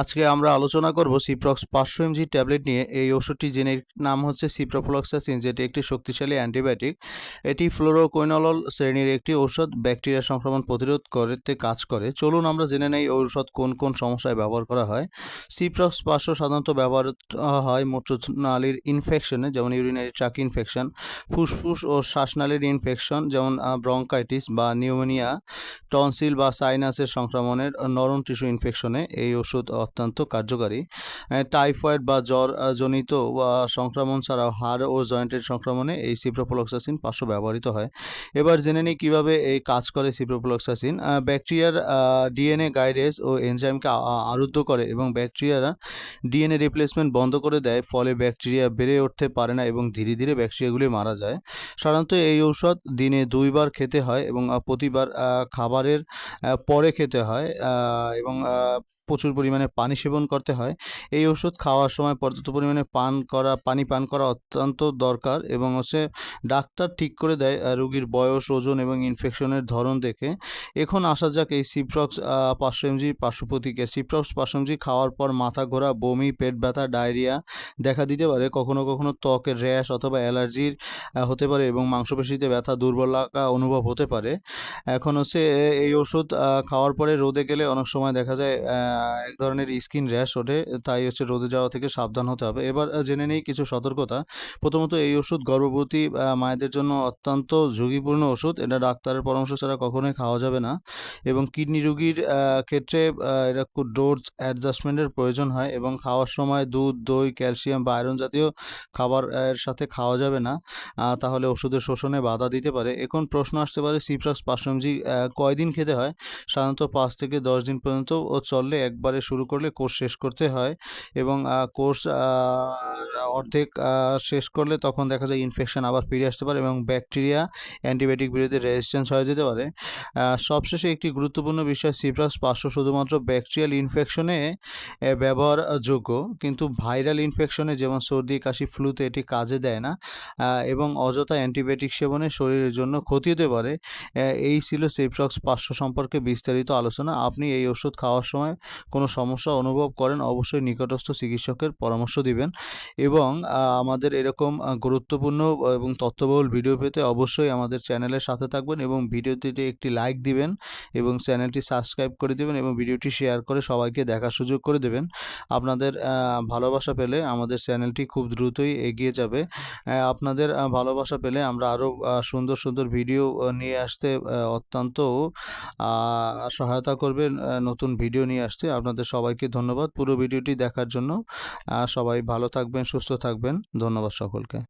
আজকে আমরা আলোচনা করব সিপ্রক্স পাঁচশো এমজি ট্যাবলেট নিয়ে। এই ওষুধটি জেনের নাম হচ্ছে সিপ্রোফ্লক্সাসিন যেটি একটি শক্তিশালী অ্যান্টিবায়োটিক। এটি ফ্লোরোকোইনলল শ্রেণির একটি ঔষধ। ব্যাকটেরিয়া সংক্রমণ প্রতিরোধ করতে কাজ করে। চলুন আমরা জেনে নেই ঔষধ কোন কোন সমস্যায় ব্যবহার করা হয়। সিপ্রক্স পাঁচশো সাধারণত ব্যবহার হয় মূত্রনালীর ইনফেকশনে যেমন ইউরিনারি ট্রাক ইনফেকশন ফুসফুস ও শ্বাসনালীর ইনফেকশন যেমন ব্রঙ্কাইটিস বা নিউমোনিয়া টনসিল বা সাইনাসের সংক্রমণের নরম টিস্যু ইনফেকশনে এই ওষুধ অত্যন্ত কার্যকারী। টাইফয়েড বা জ্বর জনিত সংক্রমণ ছাড়াও হাড় ও জয়েন্টের সংক্রমণে এই সিপ্রোফ্লক্সাসিন পাঁচশো ব্যবহৃত হয়। এবার জেনে নিই কীভাবে এই কাজ করে সিপ্রোফ্লক্সাসিন ব্যাকটেরিয়ার ডিএনএ গাইডেস ও এনজাইমকে আরুদ্ধ করে এবং ব্যাকটেরিয়ারা ডিএনএ রিপ্লেসমেন্ট বন্ধ করে দেয়, ফলে ব্যাকটেরিয়া বেড়ে উঠতে পারে না এবং ধীরে ধীরে ব্যাকটেরিয়াগুলি মারা যায়। সাধারণত এই ঔষধ দিনে দুইবার খেতে হয় এবং প্রতিবার খাবারের পরে খেতে হয় এবং প্রচুর পরিমাণে পানি সেবন করতে হয়। এই ওষুধ খাওয়ার সময় পর্যাপ্ত পরিমাণে পান করা, পানি পান করা অত্যন্ত দরকার এবং হচ্ছে ডাক্তার ঠিক করে দেয় রোগীর বয়স, ওজন এবং ইনফেকশনের ধরন দেখে। এখন আসা যাক এই সিপ্রক্স পাঁচশো এমজি প্রতিক্রিয়া সিপ্রক্স পাঁচশো এমজি খাওয়ার পর মাথা ঘোরা, বমি, পেট ব্যথা, ডায়রিয়া দেখা দিতে পারে। কখনো কখনো ত্বকের র্যাশ অথবা অ্যালার্জির হতে পারে এবং মাংসপেশিতে ব্যথা, দুর্বল লাগা অনুভব হতে পারে। এখন হচ্ছে এই ওষুধ খাওয়ার পরে রোদে গেলে অনেক সময় দেখা যায় এক ধরনের স্কিন র্যাশ ওঠে, তাই হচ্ছে রোদে যাওয়া থেকে সাবধান হতে হবে। এবার জেনে নেই কিছু সতর্কতা। প্রথমত এই ওষুধ গর্ভবতী মায়েদের জন্য অত্যন্ত ঝুঁকিপূর্ণ ওষুধ। এটা ডাক্তারের পরামর্শ ছাড়া কখনোই খাওয়া যাবে না এবং কিডনি রোগীর ক্ষেত্রে এটা ডোজ অ্যাডজাস্টমেন্টের প্রয়োজন হয় এবং খাওয়ার সময় দুধ, দই ক্যালসিয়াম বা আয়রন জাতীয় খাবার এর সাথে খাওয়া যাবে না। তাহলে ওষুধের শোষণে বাধা দিতে পারে। এখন প্রশ্ন আসতে পারে সিপ্রাস পাঁচশো এমজি কয়দিন খেতে হয়? সাধারণত পাঁচ থেকে দশ দিন পর্যন্ত ও চললে একবারে শুরু করলে কোর্স শেষ করতে হয় এবং কোর্স অর্ধেক শেষ করলে তখন দেখা যায় ইনফেকশন আবার ফিরে আসতে পারে এবং ব্যাকটেরিয়া অ্যান্টিবায়োটিক বিরুদ্ধে রেজিস্ট্যান্স হয়ে যেতে পারে। সবশেষে একটি গুরুত্বপূর্ণ বিষয় সিপ্রাক্স পাঁচশো শুধুমাত্র ব্যাকটেরিয়াল ইনফেকশনে ব্যবহারযোগ্য, কিন্তু ভাইরাল ইনফেকশনে যেমন সর্দি, কাশি ফ্লুতে এটি কাজে দেয় না এবং অযথা অ্যান্টিবায়োটিক সেবনে শরীরের জন্য ক্ষতি হতে পারে। এই ছিল সেপ্রক্স পাঁচশো সম্পর্কে বিস্তারিত আলোচনা। আপনি এই ওষুধ খাওয়ার সময় কোনো সমস্যা অনুভব করেন, অবশ্যই নিকটস্থ চিকিৎসকের পরামর্শ দিবেন। এবং আমাদের এরকম গুরুত্বপূর্ণ এবং তথ্যবহুল ভিডিও পেতে অবশ্যই আমাদের চ্যানেলের সাথে থাকবেন এবং ভিডিওটিতে একটি লাইক দিবেন এবং চ্যানেলটি সাবস্ক্রাইব করে দেবেন এবং ভিডিওটি শেয়ার করে সবাইকে দেখার সুযোগ করে দেবেন। আপনাদের ভালোবাসা পেলে আমাদের চ্যানেলটি খুব দ্রুতই এগিয়ে যাবে। আপনাদের ভালোবাসা পেলে আমরা আরও সুন্দর সুন্দর ভিডিও নিয়ে আসতে অত্যন্ত সহায়তা করবেন নতুন ভিডিও নিয়ে আসতে। আপনাদের সবাইকে ধন্যবাদ পুরো ভিডিওটি দেখার জন্য। সবাই ভালো থাকবেন সুস্থ থাকবেন। ধন্যবাদ সকলকে।